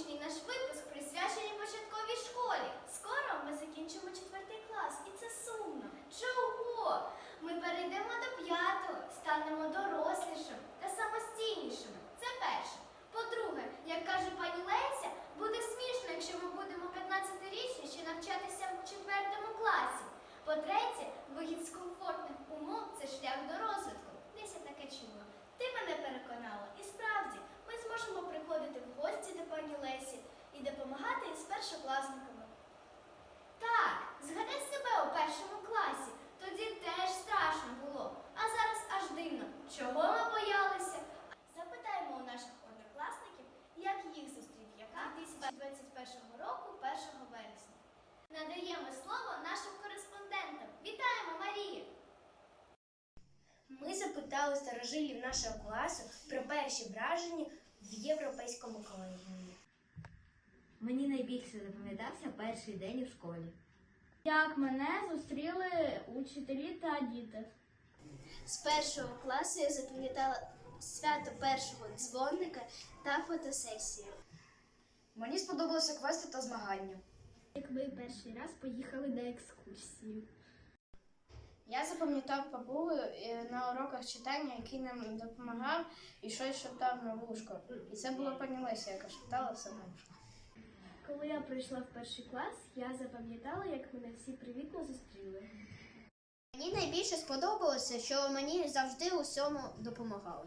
Сьогоднішній наш випуск присвячений початковій школі. Скоро ми закінчимо четвертий клас, і це сумно. Чого? Ми перейдемо до п'ятого, станемо дорослішими та самостійнішими. Чого ми боялися? Запитаємо у наших однокласників, як їх зустрів яка 2021 року 1 вересня. Надаємо слово нашим кореспондентам. Вітаємо, Марія! Ми запитали старожилів нашого класу про перші враження в європейському колегіумі. Мені найбільше запам'ятався перший день у школі. Як мене зустріли учителі та діти. З першого класу я запам'ятала свято першого дзвоника та фотосесію. Мені сподобалося квести та змагання. Як ви перший раз поїхали на екскурсію. Я запам'ятав папугу е, на уроках читання, який нам допомагав і щось шептав на вушко. І це була пані Леся, яка шептала все на вушко. Коли я прийшла в перший клас, я запам'ятала, як мене всі привітно зустріли. Мені найбільше сподобалося, що мені завжди у всьому допомагали.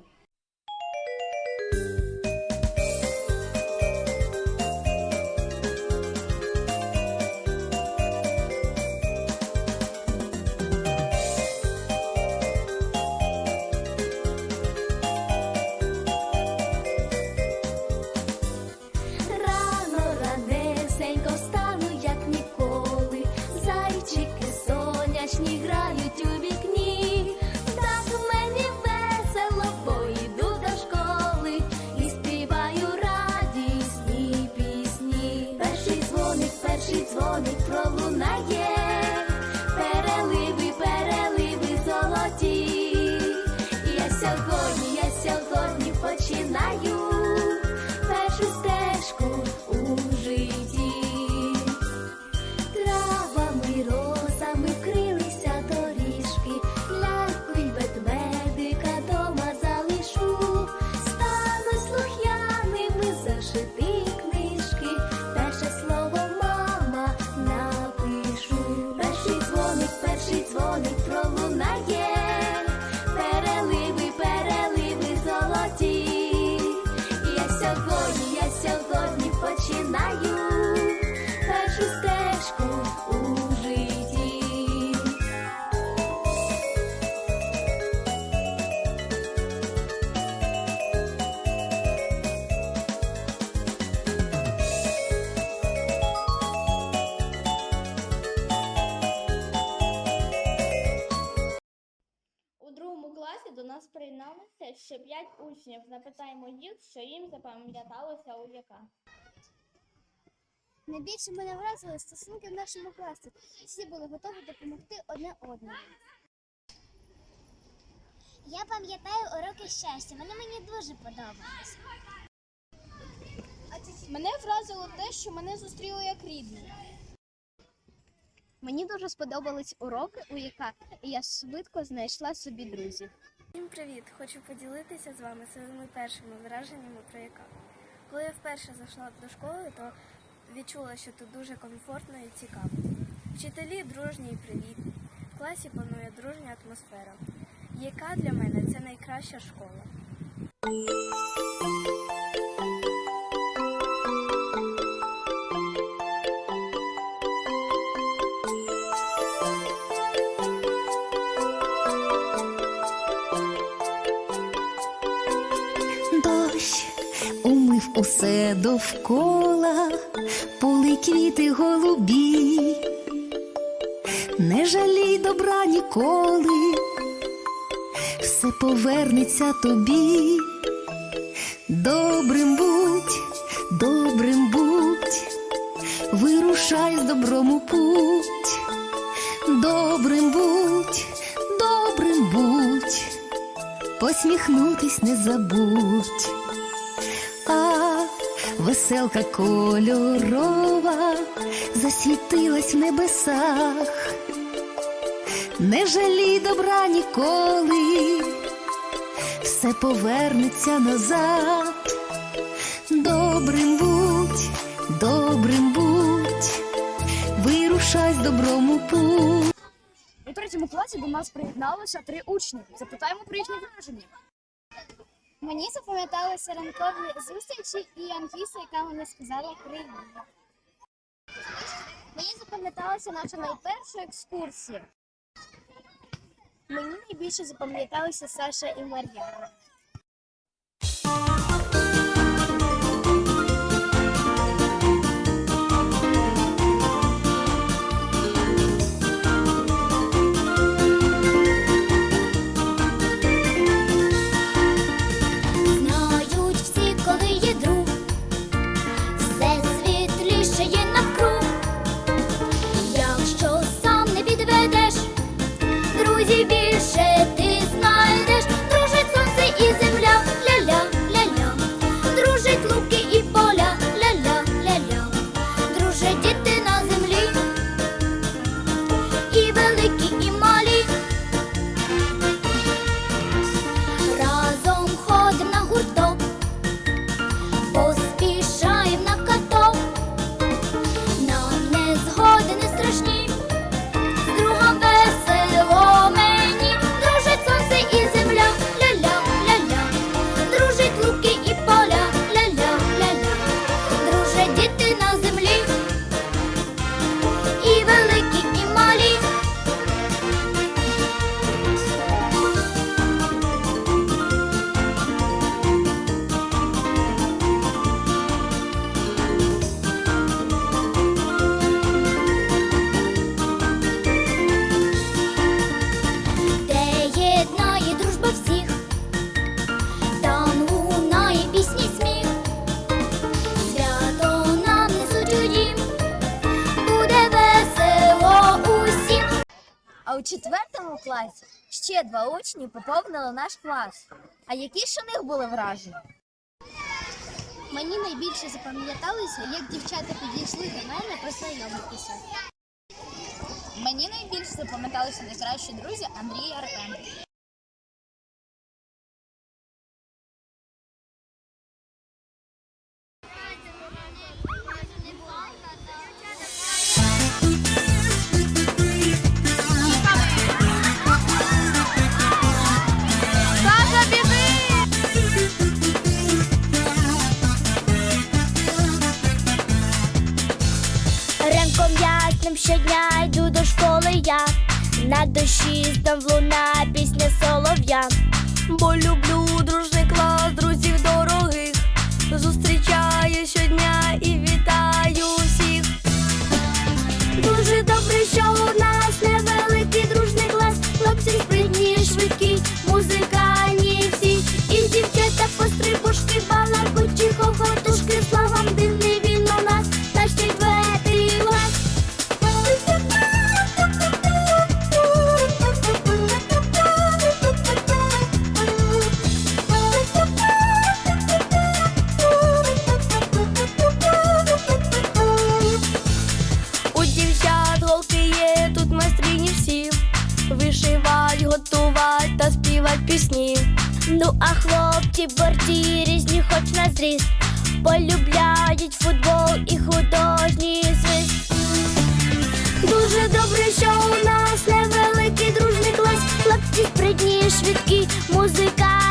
Ще п'ять учнів. Запитаємо їх, що їм запам'яталося у яка. Найбільше мене вразили стосунки в нашому класі. Всі були готові допомогти одне одному. Я пам'ятаю уроки щастя. Вони мені дуже подобались. Мене вразило те, що мене зустріли як рідну. Мені дуже сподобались уроки у яка і я швидко знайшла собі друзів. Всім привіт! Хочу поділитися з вами своїми першими враженнями про яка. Коли я вперше зайшла до школи, то відчула, що тут дуже комфортно і цікаво. Вчителі дружні і привітні. В класі панує дружня атмосфера. Яка для мене це найкраща школа. Усе довкола, поли квіти голубі, не жалій добра ніколи, все повернеться тобі. Добрим будь, добрим будь, вирушай з добром у путь. Добрим будь, добрим будь посміхнутись не забудь. Веселка кольорова засвітилась в небесах. Не жалій добра ніколи, все повернеться назад. Добрим будь, добрим будь, вирушай з добром у путь. У третьому класі до нас приєдналося три учні. Запитаємо про їхні враження. Мені запам'яталися ранкові зустрічі і Анфіса, яка мені сказала привіт. Мені запам'яталася наша найперша екскурсія. Мені найбільше запам'яталися Саша і Мар'яна. А у четвертому класі ще два учні поповнили наш клас. А які ж у них були враження? Мені найбільше запам'яталося, як дівчата підійшли до мене познайомитися. Мені найбільше запам'яталися найкращі друзі Андрій і Артем. Щодня йду до школи я, на душі там луна пісня солов'я. Бо люблю Ну а хлопці борці різні, хоч на зріст, полюбляють футбол і художній свист. Дуже добре, що у нас невеликий дружний клас, хлопці спритні, швидкі, музикальні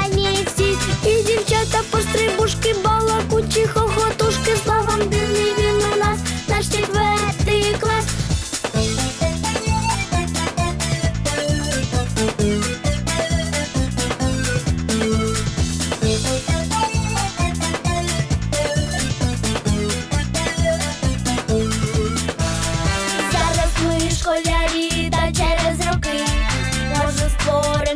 школярі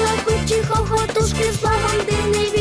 молоко, чихо, готушки, славом дивний